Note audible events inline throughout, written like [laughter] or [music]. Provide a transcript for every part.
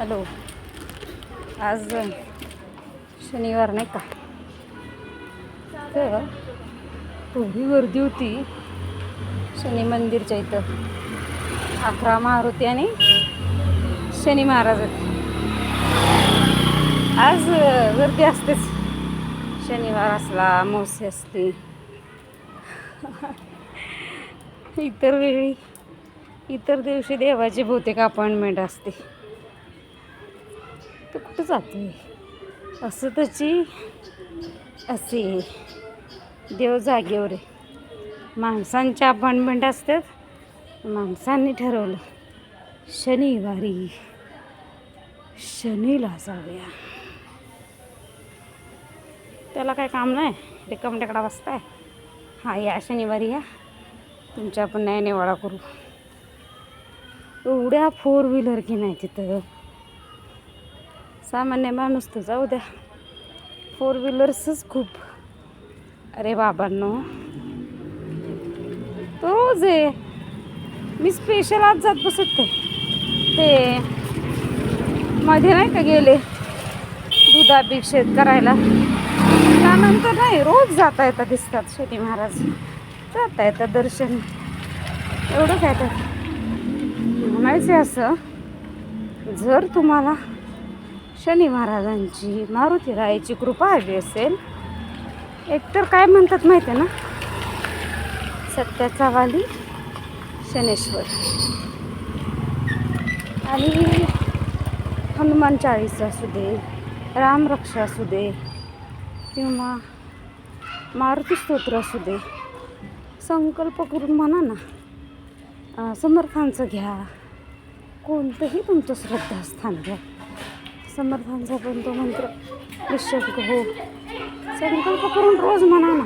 Hello. आज शनिवार नाही का? तर एवढी गर्दी होती शनी मंदिरच्या इथं. अकरा मारुती आणि शनी महाराज आज गर्दी असतेच. शनिवार असला मोसे असते इतर वेळी इतर दिवशी देवाची बहुतेक अपॉइंटमेंट असते. तर कुठं जाते? असं त्याची असे देव जागेवर माणसांच्या अपॉइंटमेंट असतात. माणसांनी ठरवलं शनिवारी शनीला जाऊया. त्याला काय काम नाही? रिकामट्याकडा बसताय. हा या शनिवारी या. तुमच्या आपण नाही निवाडा करू. एवढ्या फोर व्हीलर की नाही तिथं? सामान्य माणूस तर जाऊ द्या. फोर व्हीलर्सच खूप. अरे बाबांनो. तो रोज आहे मी स्पेशल आज जात बसत ते ते मध्ये नाही का गेले? दुधाभिषेक करायला. त्यानंतर नाही रोज जाता येतात दिसतात शनी महाराज. जाता येतं दर्शन. एवढं काय तर. म्हणायचं असं जर तुम्हाला शनी महाराजांची मारुती रायाची कृपा हवी असेल. एकतर काय म्हणतात माहिती आहे ना? सत्याचा वाली शनेश्वर. आणि हनुमान चाळीस असू दे रामरक्षा असू दे किंवा मारुती स्तोत्र असू दे संकल्प करून म्हणा ना समर्थांचं घ्या. कोणतंही तुमचं श्रद्धास्थान घ्या. समर्थांचा पण तो मंत्र निशब्द हो. संकल्प करून रोज म्हणा ना.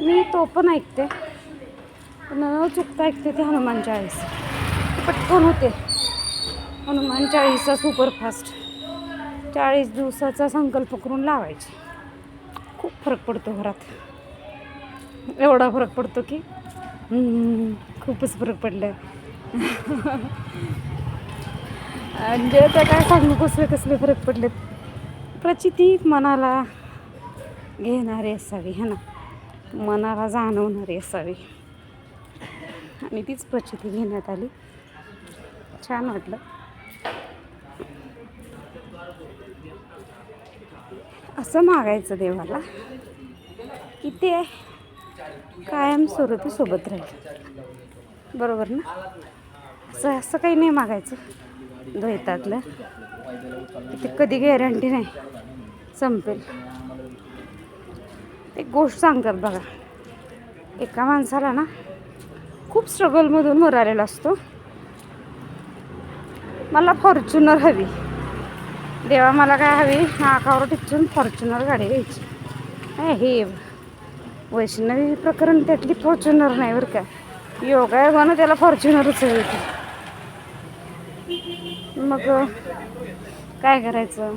मी तो पण ऐकते. न चुकता ऐकते ते हनुमान चाळीस. पटकन होते. हनुमान चाळीसचा सुपरफास्ट चाळीस दिवसाचा संकल्प करून लावायचे. खूप फरक पडतो घरात. एवढा फरक पडतो की खूपच फरक पडला [laughs] म्हणजे त्या काय सांगू कसले कसले फरक पडलेत. प्रचिती मनाला घेणारी असावी है ना? मनाला जाणवणारी असावी. आणि तीच प्रचिती घेण्यात आली. छान वाटलं. असं मागायचं देवाला की ते कायमस्वरूपी सोबत राहील. बरोबर ना? असं असं काही नाही मागायचं. द्वैतातलं ते कधी गॅरंटी नाही. संपेल. एक गोष्ट सांगतात बघा. एका माणसाला ना खूप स्ट्रगलमधून वर आलेला असतो. मला फॉर्च्युनर हवी. देवा मला काय हवी? नाकावर टिचून फॉर्च्युनर गाडी घ्यायची. हे वैष्णवी प्रकरण त्यातली फॉर्च्युनर नाही बरं का. योगायोगानं त्याला फॉर्च्युनरच हवी होती मग काय करायचं?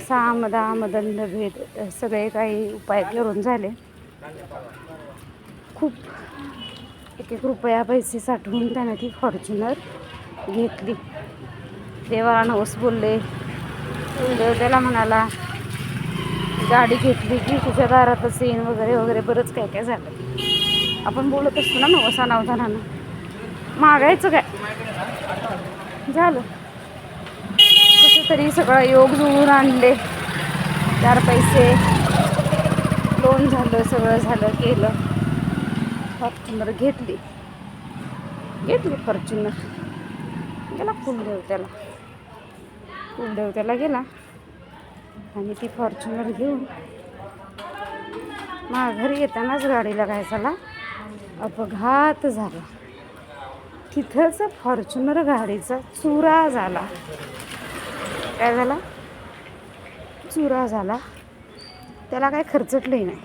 साम आमदा आमदंड भेद सगळे काही उपाय करून झाले. खूप एक एक रुपया पैसे साठवून त्यानं ती फॉर्च्युनर घेतली. देवाला नवस बोलले. देव त्याला म्हणाला गाडी घेतली की तुझ्या दारातच येईन वगैरे वगैरे बरंच काय काय झालं. आपण बोलत असतो ना नवसा नावधानानं मागायचं काय? झालं. कसं तरी सगळं योग जुळून आणले. चार पैसे. लोन झालं सगळं झालं केलं. फॉर्च्युनर घेतली. घेतली फॉर्च्युनर गेला कुलदेवत्याला. कुलदेवत्याला गेला. आणि ती फॉर्च्युनर घेऊन घरी येतानाच गाडीला काय झाला? अपघात झाला. तिथंच फॉर्च्युनर गाडीचा चुरा झाला. काय झाला? चुरा झाला. त्याला काय खर्चटलंही नाही.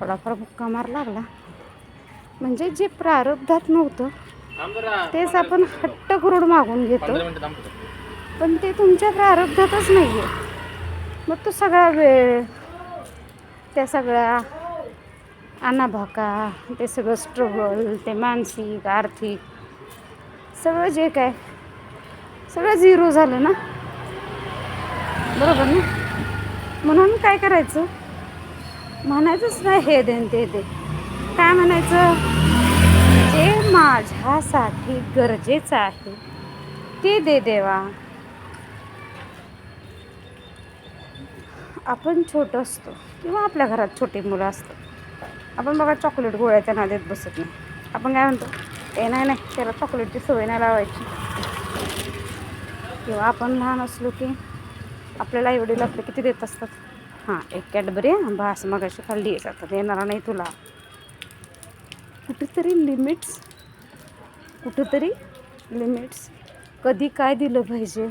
थोडाफार बुक्का मार लागला. म्हणजे जे प्रारब्धात नव्हतं तेच आपण हट्ट करून मागून घेतो. पण ते तुमच्या प्रारब्धातच नाही आहे मग तो सगळा वेळ त्या सगळ्या अनाभाका ते सगळं स्ट्रगल ते मानसिक आर्थिक सगळं जे काय सगळं झिरो झालं ना? बरोबर ना? म्हणून काय करायचं? म्हणायचंच नाही हे दे ते दे काय म्हणायचं? जे माझ्यासाठी गरजेचं आहे ते दे देवा. आपण छोटं असतो किंवा आपल्या घरात छोटी मुलं असतात. आपण बघा चॉकलेट गोळ्याच्या नादेत बसत नाही. आपण काय म्हणतो ए नाही नाही त्याला चॉकलेटची सवय नाही लावायची. किंवा आपण लहान असलो की आपल्याला एवढे लागते किती देत असतात. हां एक कॅडबरी भास मग अशी खाल्ली आहे आता येणार नाही तुला. कुठेतरी लिमिट्स कुठेतरी लिमिट्स कधी काय दिलं पाहिजे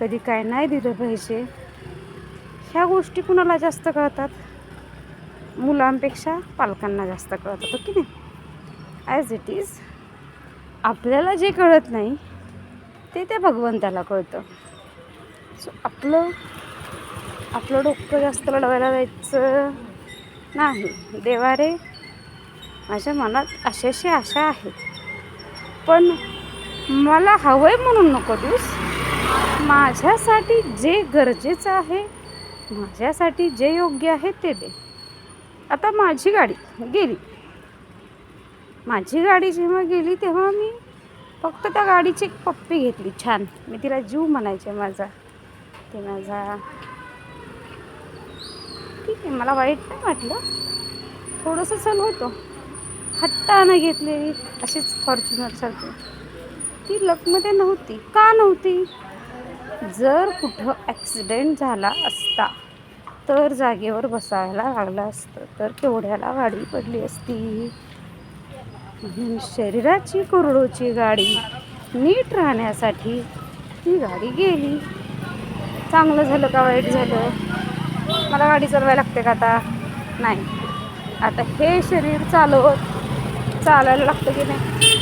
कधी काय नाही दिलं पाहिजे ह्या गोष्टी कुणाला जास्त कळतात? मुलांपेक्षा पालकांना जास्त कळत होतं की नाही? ॲज इट इज आपल्याला जे कळत नाही ते त्या भगवंताला कळतं. सो आपलं आपलं डोकं जास्त लढवायला जायचं नाही. देवारे माझ्या मनात अशाशी आशा आहे. पण मला हवं आहे म्हणून नको दिवस माझ्यासाठी जे गरजेचं आहे माझ्यासाठी जे योग्य आहे ते दे. आता माझी गाडी गेली. माझी गाडी जेव्हा गेली तेव्हा मी फक्त त्या गाडीची एक पप्पी घेतली. छान. मी तिला जीव म्हणायचे माझा. ते माझा. ठीक आहे मला वाईट नाही वाटलं. थोडंसं चल होतो. हट्टानं घेतलेली अशीच फॉर्च्युनर सारखी. ती लकमध्ये नव्हती. का नव्हती? जर कुठं ॲक्सिडेंट झाला असता. तर जागेवर बसायला लागलं असतं. तर केवढ्याला गाडी पडली असती? शरीराची करोडोची गाडी नीट राहण्यासाठी ती गाडी गेली. चांगलं झालं का? वाईट झालं? मला गाडी चालवायला लागते का आता? नाही. आता हे शरीर चालवत चालायला लागतं की नाही?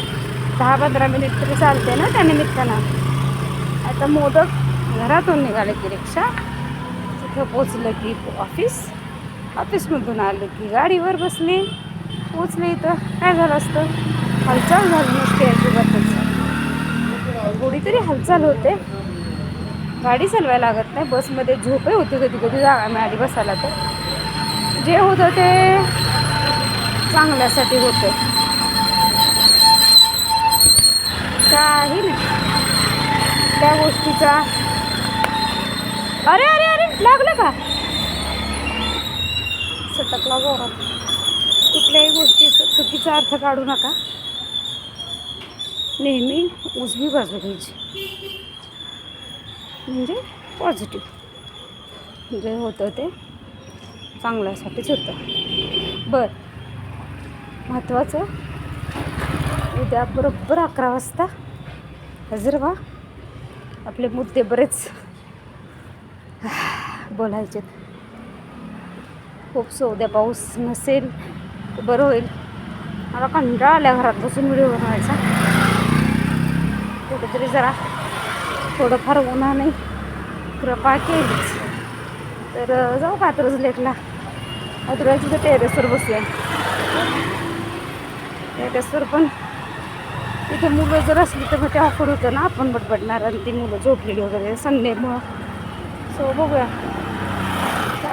दहा पंधरा मिनिट तरी चालते ना त्या निमित्तानं. आता मोदक घरातून निघाले की रिक्षा? इथं पोचलं की ऑफिस ऑफिसमधून आलं की गाडीवर बसले. पोचले इथं. काय झालं असतं? हालचाल झाली नसते अजिबातच. थोडी तरी हालचाल होते. गाडी चालवायला लागत नाही. बसमध्ये झोपही होती कधी कधी. जागा मिळाली बसायला तर. जे होतं ते चांगल्यासाठी होतं. काही नाही. त्या गोष्टीचा अरे अरे! लागलं का? सटकला जोरात. कुठल्याही गोष्टीचं चुकीचा अर्थ काढू नका. नेहमी उजवी बाजू घ्यायची. म्हणजे पॉझिटिव्ह जे होतं ते चांगल्यासाठीच होतं. बरं. महत्त्वाचं उद्या बरोबर अकरा वाजता हजर व्हा. आपले मुद्दे बरेच बोलायचे. खूप सो उद्या पाऊस नसेल तर बरं होईल. मला कंटाळा आल्या घरात बसून व्हिडिओ बनवायचा. कुठेतरी जरा थोडंफार उन्हाने कृपा केलीच. तर जाऊ कात्रज लेकला अतुराची तिथं टेरेसवर बसूया टेरेसवर पण तिथे मुलं जर असली तर मग ते ऑफर होतं ना आपण बटबडणार आणि ती मुलं झोपलेली वगैरे. संडेमुळं. सो बघूया.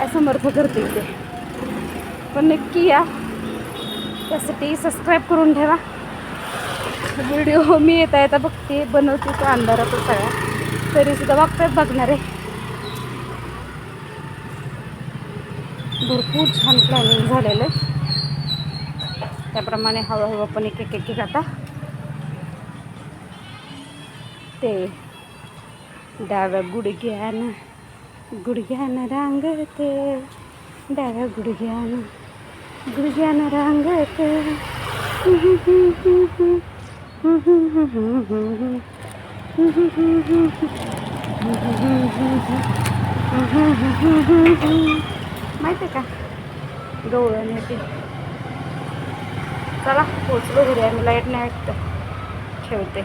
काय समर्थ करते ते. पण नक्की या. त्यासाठी सबस्क्राईब करून ठेवा. व्हिडिओ मी येता येता बघते बनवते तो अंधारात सगळ्या तरीसुद्धा बघतात आहे. भरपूर छान प्लॅनिंग झालेलं आहे. त्याप्रमाणे हळूहळू आपण एक एक एक एक आता ते डाव्या गुडघ्यानं गुडघ्यानं रांगते डाव्या गुडघ्यानं गुडघ्यानं रांगते माहिती आहे का? गवळण येते चला पोचलो घरी आम्ही लाइट नाही वाटतं ठेवते.